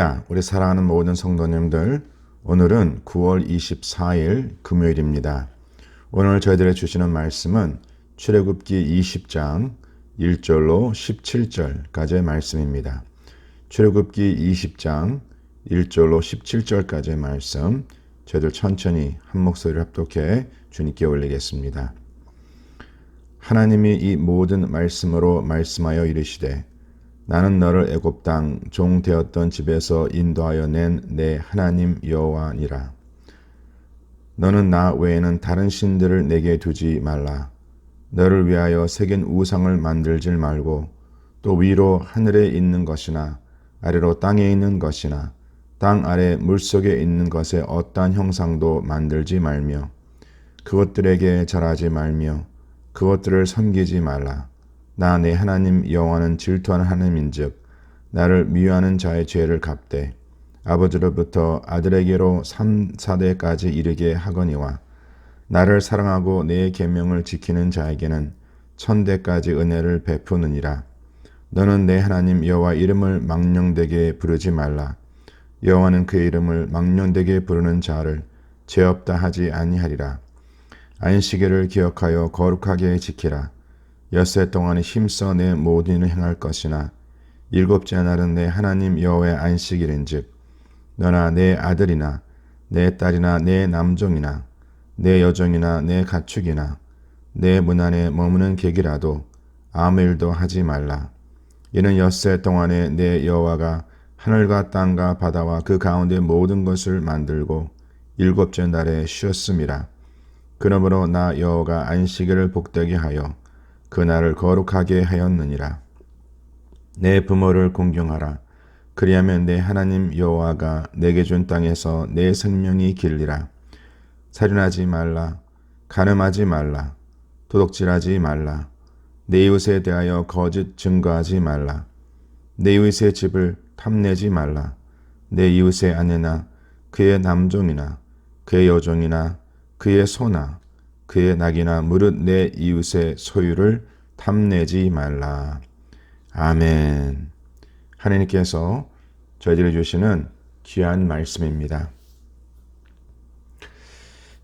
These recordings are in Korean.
할렐루야, 우리 사랑하는 모든 성도님들, 오늘은 9월 24일 금요일입니다. 오늘 저희들의 주시는 말씀은 출애굽기 20장 1절로 17절까지의 말씀입니다. 출애굽기 20장 1절로 17절까지의 말씀, 저희들 천천히 한 목소리를 합독해 주님께 올리겠습니다. 하나님이 이 모든 말씀으로 말씀하여 이르시되 나는 너를 애굽 땅 종 되었던 집에서 인도하여 낸 내 하나님 여호와니라. 너는 나 외에는 다른 신들을 내게 두지 말라. 너를 위하여 새긴 우상을 만들질 말고 또 위로 하늘에 있는 것이나 아래로 땅에 있는 것이나 땅 아래 물속에 있는 것에 어떠한 형상도 만들지 말며 그것들에게 절하지 말며 그것들을 섬기지 말라. 나 내 하나님 여호와는 질투하는 하나님인즉 나를 미워하는 자의 죄를 갚되 아버지로부터 아들에게로 3, 4대까지 이르게 하거니와 나를 사랑하고 내 계명을 지키는 자에게는 천대까지 은혜를 베푸느니라. 너는 내 하나님 여호와 이름을 망령되게 부르지 말라. 여호와는 그의 이름을 망령되게 부르는 자를 죄 없다 하지 아니하리라. 안식일을 기억하여 거룩하게 지키라. 엿새 동안에 힘써 내 모든 일을 행할 것이나 일곱째 날은 내 하나님 여호와의 안식일인즉 너나 내 아들이나 내 딸이나 내 남종이나 내 여종이나 내 가축이나 내 문 안에 머무는 객이라도 아무 일도 하지 말라. 이는 엿새 동안에 내 여호와가 하늘과 땅과 바다와 그 가운데 모든 것을 만들고 일곱째 날에 쉬었음이라. 그러므로 나 여호가 안식일을 복되게 하여 그 날을 거룩하게 하였느니라. 내 부모를 공경하라. 그리하면 내 하나님 여호와가 내게 준 땅에서 내 생명이 길리라. 살인하지 말라. 가늠하지 말라. 도둑질하지 말라. 내 이웃에 대하여 거짓 증거하지 말라. 내 이웃의 집을 탐내지 말라. 내 이웃의 아내나 그의 남종이나 그의 여종이나 그의 소나 그의 낙이나 무릇 내 이웃의 소유를 탐내지 말라. 아멘. 하나님께서 저희들이 주시는 귀한 말씀입니다.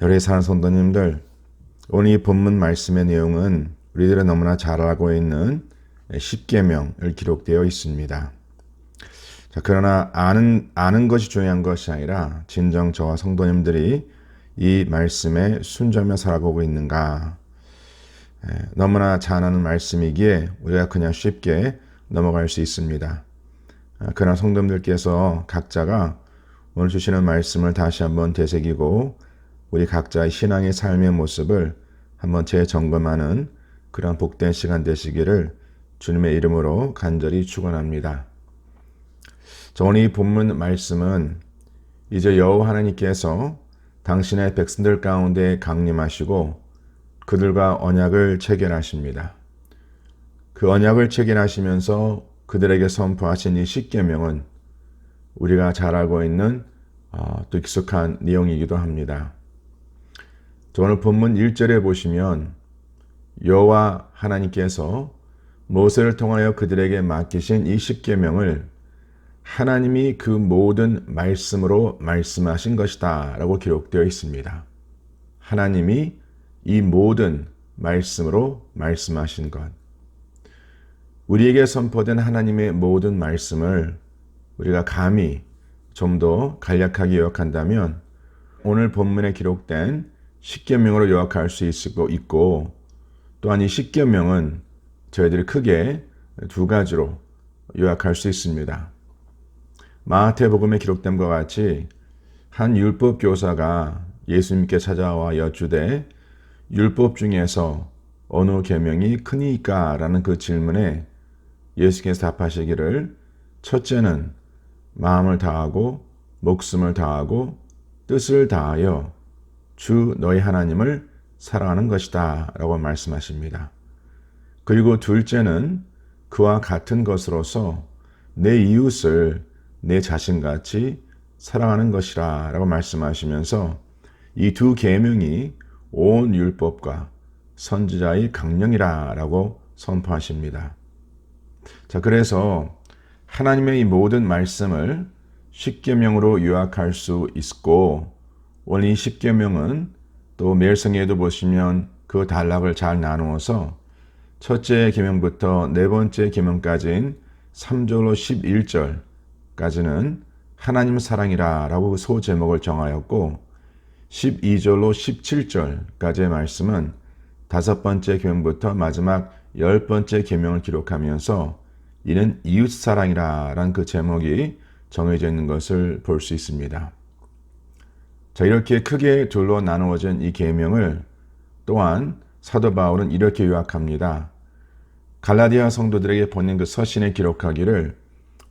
여러분의 사는 성도님들, 오늘 이 본문 말씀의 내용은 우리들은 너무나 잘 알고 있는 십계명을 기록되어 있습니다. 자, 그러나 아는 아는 것이 중요한 것이 아니라 진정 저와 성도님들이 이 말씀에 순종하며 살아가고 있는가? 너무나 잘 아는 말씀이기에 우리가 그냥 쉽게 넘어갈 수 있습니다. 아, 그러나 성도님들께서 각자가 오늘 주시는 말씀을 다시 한번 되새기고 우리 각자의 신앙의 삶의 모습을 한번 재점검하는 그런 복된 시간 되시기를 주님의 이름으로 간절히 축원합니다. 오늘 이 본문 말씀은 이제 여호와 하나님께서 당신의 백성들 가운데 강림하시고 그들과 언약을 체결하십니다. 그 언약을 체결하시면서 그들에게 선포하신 이 십계명은 우리가 잘 알고 있는 어, 또 익숙한 내용이기도 합니다. 오늘 본문 1절에 보시면 여호와 하나님께서 모세를 통하여 그들에게 맡기신 이 십계명을 하나님이 그 모든 말씀으로 말씀하신 것이다 라고 기록되어 있습니다. 하나님이 이 모든 말씀으로 말씀하신 것. 우리에게 선포된 하나님의 모든 말씀을 우리가 감히 좀 더 간략하게 요약한다면 오늘 본문에 기록된 십계명으로 요약할 수 있고 또한 이 십계명은 저희들이 크게 두 가지로 요약할 수 있습니다. 마태복음에 기록된 것 같이 한 율법 교사가 예수님께 찾아와 여쭈되 율법 중에서 어느 계명이 크니까라는 그 질문에 예수께서 답하시기를 첫째는 마음을 다하고 목숨을 다하고 뜻을 다하여 주 너희 하나님을 사랑하는 것이다 라고 말씀하십니다. 그리고 둘째는 그와 같은 것으로서 내 이웃을 내 자신같이 사랑하는 것이라 라고 말씀하시면서 이 두 계명이 온 율법과 선지자의 강령이라 라고 선포하십니다. 자, 그래서 하나님의 이 모든 말씀을 십계명으로 요약할 수 있고 오늘 이 십계명은 또 매일성에도 보시면 그 단락을 잘 나누어서 첫째 계명부터 네 번째 계명까지인 3절로 11절 까지는 하나님 사랑이라 라고 소제목을 정하였고 12절로 17절까지의 말씀은 다섯 번째 계명부터 마지막 열 번째 계명을 기록하면서 이는 이웃 사랑이라 라는 그 제목이 정해져 있는 것을 볼 수 있습니다. 자, 이렇게 크게 둘로 나누어진 이 계명을 또한 사도 바울은 이렇게 요약합니다. 갈라디아 성도들에게 보낸 그 서신에 기록하기를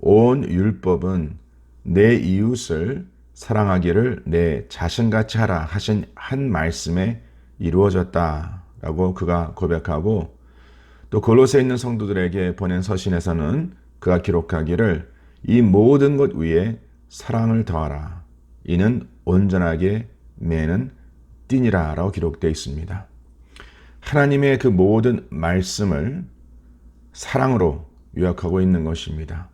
온 율법은 내 이웃을 사랑하기를 내 자신같이 하라 하신 한 말씀에 이루어졌다라고 그가 고백하고 또 골로새 있는 성도들에게 보낸 서신에서는 그가 기록하기를 이 모든 것 위에 사랑을 더하라. 이는 온전하게 매는 띠니라라고 기록되어 있습니다. 하나님의 그 모든 말씀을 사랑으로 요약하고 있는 것입니다.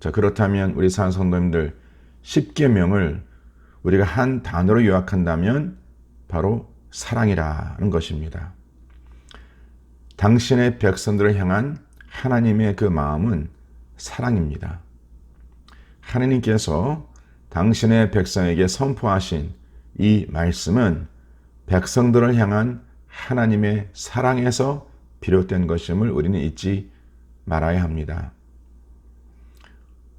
자, 그렇다면 우리 산 성도님들 10계명을 우리가 한 단어로 요약한다면 바로 사랑이라는 것입니다. 당신의 백성들을 향한 하나님의 그 마음은 사랑입니다. 하나님께서 당신의 백성에게 선포하신 이 말씀은 백성들을 향한 하나님의 사랑에서 비롯된 것임을 우리는 잊지 말아야 합니다.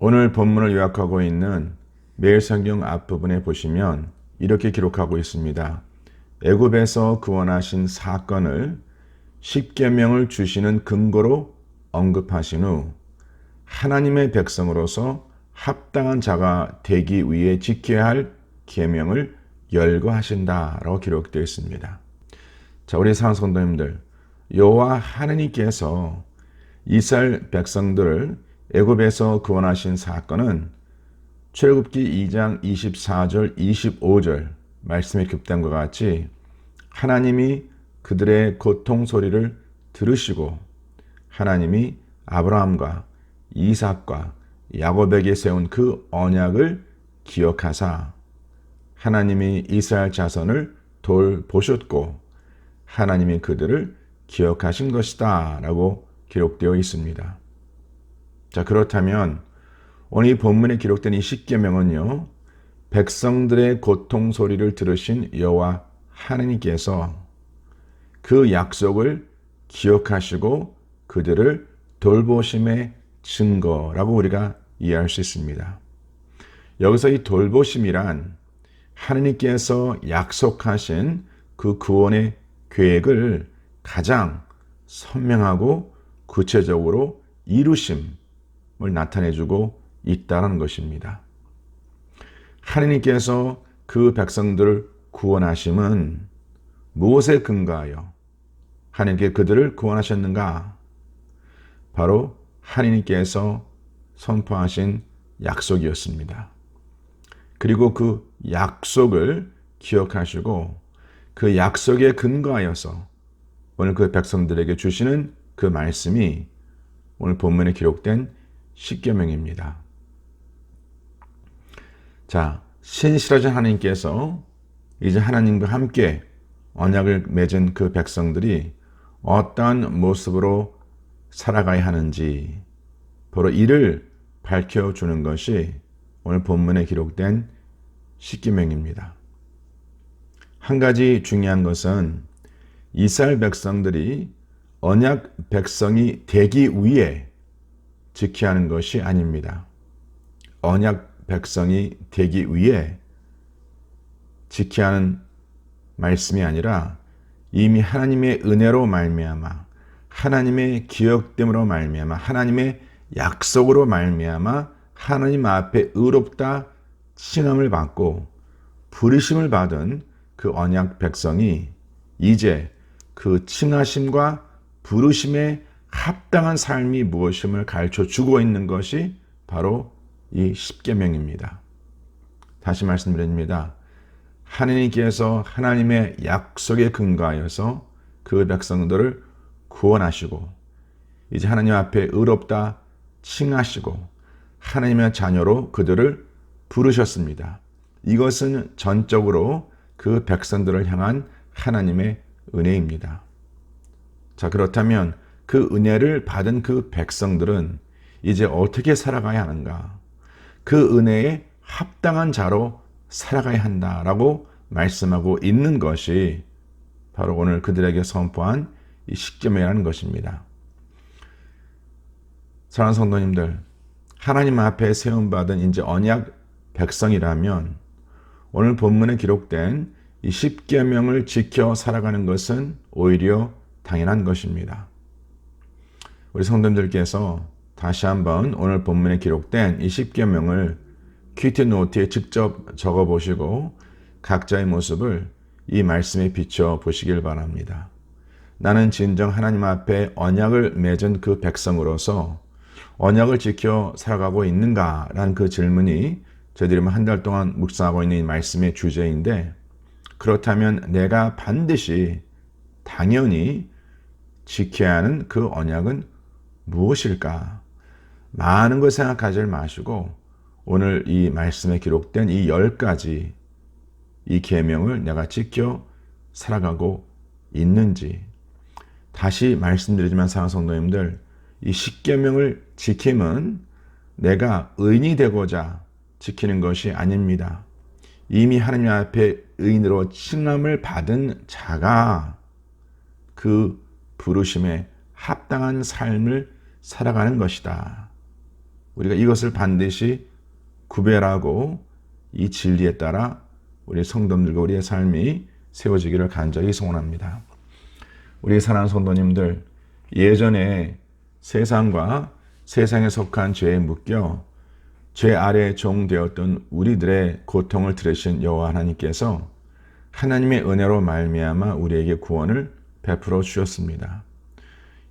오늘 본문을 요약하고 있는 매일 성경 앞부분에 보시면 이렇게 기록하고 있습니다. 애굽에서 구원하신 사건을 십계명을 주시는 근거로 언급하신 후 하나님의 백성으로서 합당한 자가 되기 위해 지켜야 할 계명을 열거하신다라고 기록되어 있습니다. 자, 우리 상성도님들 여호와 하나님께서 이스라엘 백성들을 애굽에서 구원하신 사건은 출애굽기 2장 24절 25절 말씀에 급담과 같이 하나님이 그들의 고통 소리를 들으시고 하나님이 아브라함과 이삭과 야곱에게 세운 그 언약을 기억하사 하나님이 이스라엘 자손을 돌보셨고 하나님이 그들을 기억하신 것이다 라고 기록되어 있습니다. 자 그렇다면 오늘 이 본문에 기록된 이 십계명은요 백성들의 고통 소리를 들으신 여호와 하나님께서 그 약속을 기억하시고 그들을 돌보심의 증거라고 우리가 이해할 수 있습니다. 여기서 이 돌보심이란 하느님께서 약속하신 그 구원의 계획을 가장 선명하고 구체적으로 이루심을 나타내주고 있다는 것입니다. 하느님께서 그 백성들을 구원하심은 무엇에 근거하여 하나님께 그들을 구원하셨는가? 바로 하나님께서 선포하신 약속이었습니다. 그리고 그 약속을 기억하시고 그 약속에 근거하여서 오늘 그 백성들에게 주시는 그 말씀이 오늘 본문에 기록된 십계명입니다. 자, 신실하신 하나님께서 이제 하나님과 함께 언약을 맺은 그 백성들이 어떠한 모습으로 살아가야 하는지 바로 이를 밝혀주는 것이 오늘 본문에 기록된 십계명입니다. 한 가지 중요한 것은 이스라엘 백성들이 언약 백성이 되기 위해 지켜야 하는 것이 아닙니다. 언약 백성이 되기 위해 지켜야 하는 말씀이 아니라 이미 하나님의 은혜로 말미암아 하나님의 기억됨으로 말미암아 하나님의 약속으로 말미암아 하나님 앞에 의롭다 칭함을 받고 부르심을 받은 그 언약 백성이 이제 그 칭하심과 부르심에 합당한 삶이 무엇임을 가르쳐 주고 있는 것이 바로 이 십계명입니다. 다시 말씀드립니다. 하나님께서 하나님의 약속에 근거하여서 그 백성들을 구원하시고 이제 하나님 앞에 의롭다 칭하시고 하나님의 자녀로 그들을 부르셨습니다. 이것은 전적으로 그 백성들을 향한 하나님의 은혜입니다. 자, 그렇다면 그 은혜를 받은 그 백성들은 이제 어떻게 살아가야 하는가? 그 은혜에 합당한 자로 살아가야 한다라고 말씀하고 있는 것이 바로 오늘 그들에게 선포한 이 식점이라는 것입니다. 사랑하는 성도님들, 하나님 앞에 세움받은 이제 언약 백성이라면 오늘 본문에 기록된 이 십계명을 지켜 살아가는 것은 오히려 당연한 것입니다. 우리 성도님들께서 다시 한번 오늘 본문에 기록된 이 십계명을 퀴트 노트에 직접 적어 보시고 각자의 모습을 이 말씀에 비춰 보시길 바랍니다. 나는 진정 하나님 앞에 언약을 맺은 그 백성으로서 언약을 지켜 살아가고 있는가라는 그 질문이 저희들이 한 달 동안 묵상하고 있는 이 말씀의 주제인데 그렇다면 내가 반드시 당연히 지켜야 하는 그 언약은 무엇일까? 많은 걸 생각하지 마시고 오늘 이 말씀에 기록된 이 열 가지 이 계명을 내가 지켜 살아가고 있는지 다시 말씀드리지만 사랑 성도님들 이 십계명을 지킴은 내가 의인이 되고자 지키는 것이 아닙니다. 이미 하나님 앞에 의인으로 칭함을 받은 자가 그 부르심에 합당한 삶을 살아가는 것이다. 우리가 이것을 반드시 구별하고 이 진리에 따라 우리 성도들과 우리의 삶이 세워지기를 간절히 소원합니다. 우리 사랑하는 성도님들, 예전에 세상과 세상에 속한 죄에 묶여 죄 아래 종되었던 우리들의 고통을 들으신 여호와 하나님께서 하나님의 은혜로 말미암아 우리에게 구원을 베풀어 주셨습니다.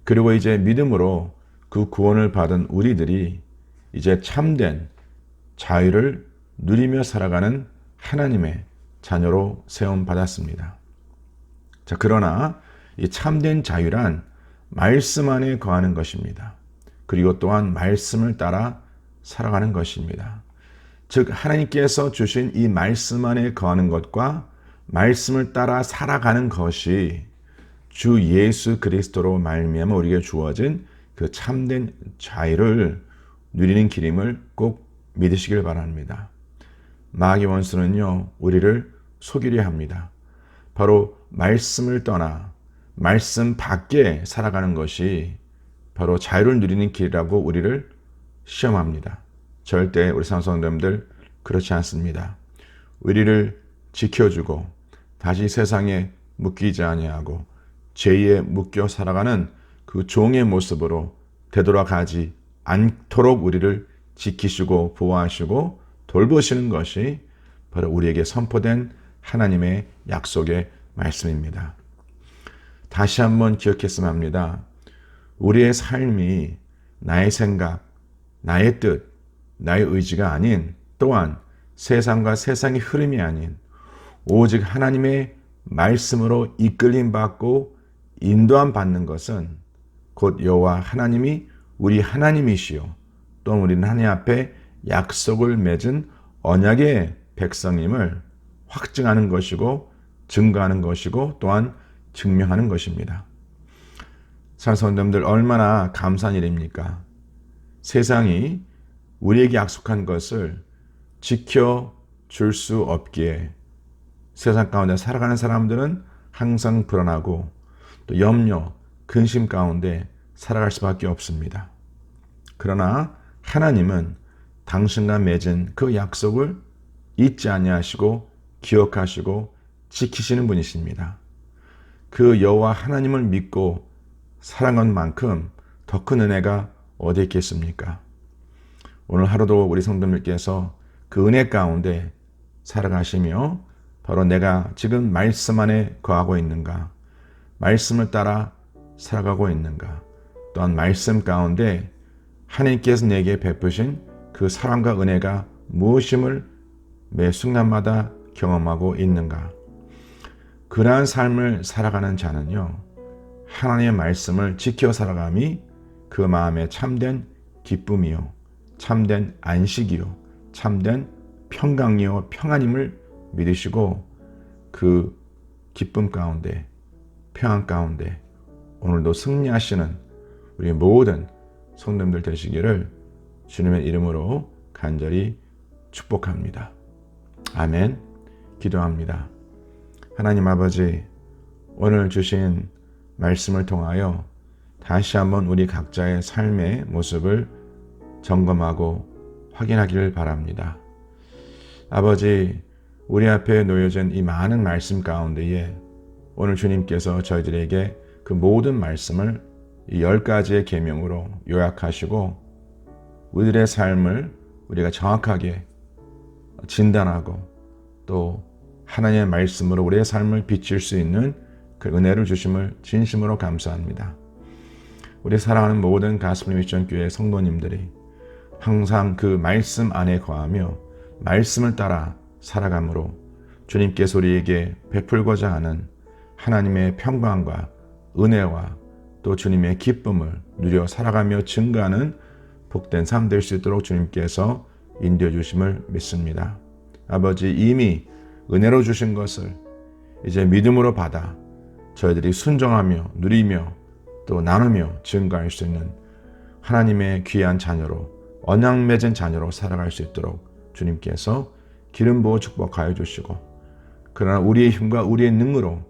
그리고 이제 믿음으로 그 구원을 받은 우리들이 이제 참된 자유를 누리며 살아가는 하나님의 자녀로 세움 받았습니다. 자, 그러나 이 참된 자유란 말씀 안에 거하는 것입니다. 그리고 또한 말씀을 따라 살아가는 것입니다. 즉 하나님께서 주신 이 말씀 안에 거하는 것과 말씀을 따라 살아가는 것이 주 예수 그리스도로 말미암아 우리에게 주어진 그 참된 자유를 누리는 길임을 꼭 믿으시길 바랍니다. 마귀 원수는요 우리를 속이려 합니다. 바로 말씀을 떠나 말씀 밖에 살아가는 것이 바로 자유를 누리는 길이라고 우리를 시험합니다. 절대 우리 상성님들 그렇지 않습니다. 우리를 지켜주고 다시 세상에 묶이지 아니하고 죄에 묶여 살아가는 그 종의 모습으로 되돌아가지 않도록 우리를 지키시고 보호하시고 돌보시는 것이 바로 우리에게 선포된 하나님의 약속의 말씀입니다. 다시 한번 기억했으면 합니다. 우리의 삶이 나의 생각, 나의 뜻, 나의 의지가 아닌 또한 세상과 세상의 흐름이 아닌 오직 하나님의 말씀으로 이끌림 받고 인도함 받는 것은 곧 여호와 하나님이 우리 하나님이시요 또 우리는 하나님 앞에 약속을 맺은 언약의 백성임을 확증하는 것이고 증거하는 것이고 또한 증명하는 것입니다. 사성님들 얼마나 감사한 일입니까? 세상이 우리에게 약속한 것을 지켜 줄 수 없기에 세상 가운데 살아가는 사람들은 항상 불안하고 또 염려, 근심 가운데 살아갈 수밖에 없습니다. 그러나 하나님은 당신과 맺은 그 약속을 잊지 아니하시고 기억하시고 지키시는 분이십니다. 그 여호와 하나님을 믿고 사랑한 만큼 더 큰 은혜가 어디 있겠습니까? 오늘 하루도 우리 성도님께서 그 은혜 가운데 살아가시며 바로 내가 지금 말씀 안에 거하고 있는가, 말씀을 따라 살아가고 있는가, 또한 말씀 가운데 하나님께서 내게 베푸신 그 사랑과 은혜가 무엇임을 매 순간마다 경험하고 있는가. 그러한 삶을 살아가는 자는요, 하나님의 말씀을 지켜 살아감이 그 마음에 참된 기쁨이요, 참된 안식이요 참된 평강이요 평안임을 믿으시고 그 기쁨 가운데 평안 가운데 오늘도 승리하시는 우리 모든 성도님들 되시기를 주님의 이름으로 간절히 축복합니다. 아멘. 기도합니다. 하나님 아버지, 오늘 주신 말씀을 통하여 다시 한번 우리 각자의 삶의 모습을 점검하고 확인하기를 바랍니다. 아버지, 우리 앞에 놓여진 이 많은 말씀 가운데에 오늘 주님께서 저희들에게 그 모든 말씀을 이 열 가지의 계명으로 요약하시고 우리들의 삶을 우리가 정확하게 진단하고 또 하나님의 말씀으로 우리의 삶을 비칠 수 있는 그 은혜를 주심을 진심으로 감사합니다. 우리 사랑하는 모든 가스플 미션 교회 성도님들이 항상 그 말씀 안에 거하며 말씀을 따라 살아감으로 주님께서 우리에게 베풀고자 하는 하나님의 평강과 은혜와 또 주님의 기쁨을 누려 살아가며 증가하는 복된 삶 될 수 있도록 주님께서 인도해 주심을 믿습니다. 아버지 이미 은혜로 주신 것을 이제 믿음으로 받아 저희들이 순종하며 누리며 또 나누며 증가할 수 있는 하나님의 귀한 자녀로 언약 맺은 자녀로 살아갈 수 있도록 주님께서 기름 부어 축복하여 주시고 그러나 우리의 힘과 우리의 능으로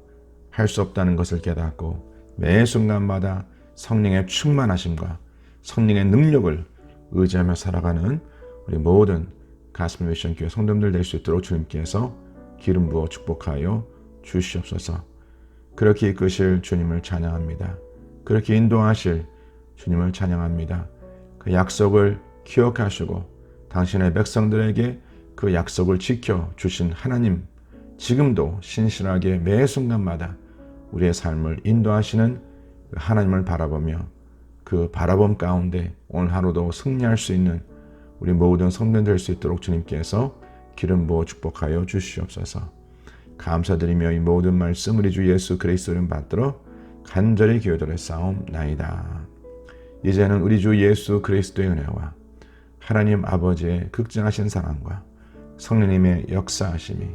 할 수 없다는 것을 깨닫고 매 순간마다 성령의 충만하심과 성령의 능력을 의지하며 살아가는 우리 모든 가스미 미션 교회 성도들 될 수 있도록 주님께서 기름 부어 축복하여 주시옵소서. 그렇게 이끄실 주님을 찬양합니다. 그렇게 인도하실 주님을 찬양합니다. 그 약속을 기억하시고 당신의 백성들에게 그 약속을 지켜 주신 하나님 지금도 신실하게 매 순간마다 우리의 삶을 인도하시는 그 하나님을 바라보며 그 바라봄 가운데 오늘 하루도 승리할 수 있는 우리 모든 성도들 될수 있도록 주님께서 기름 부어 축복하여 주시옵소서. 감사드리며 이 모든 말씀 우리 주 예수 그리스도 이름 받들어 간절히 기도를 싸움나이다. 이제는 우리 주 예수 그리스도의 은혜와 하나님 아버지의 극진하신 사랑과 성령님의 역사하심이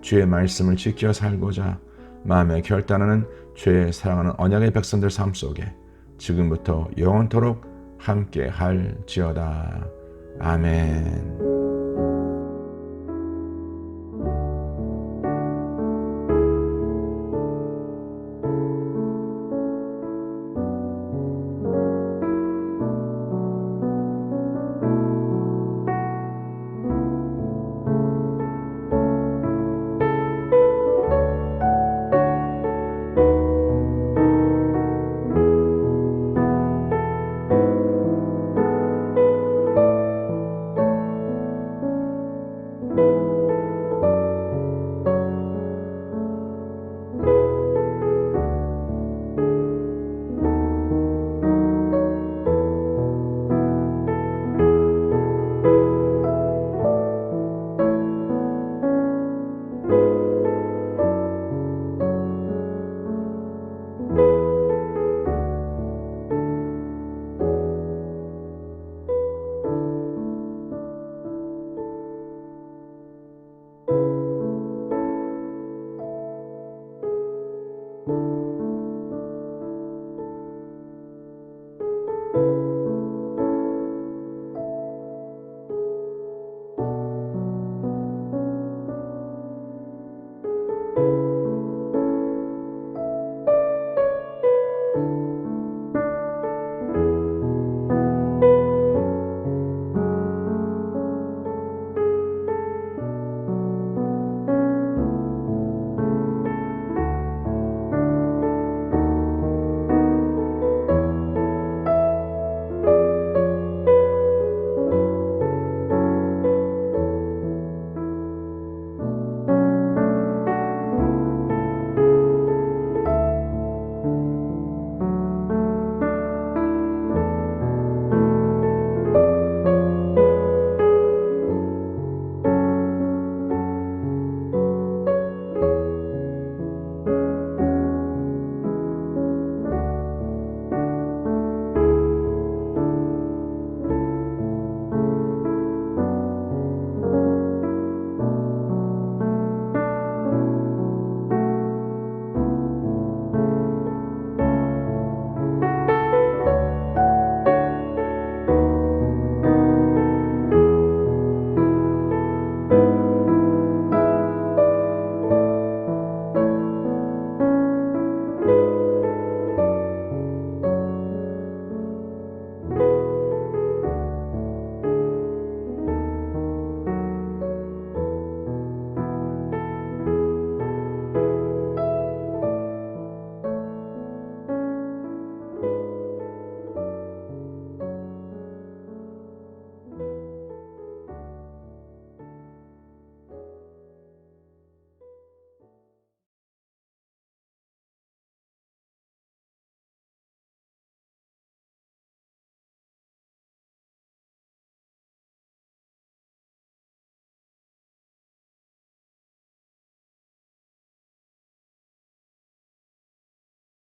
주의 말씀을 지켜 살고자 마음에 결단하는 죄의 사랑하는 언약의 백성들 삶 속에 지금부터 영원토록 함께 할지어다. 아멘.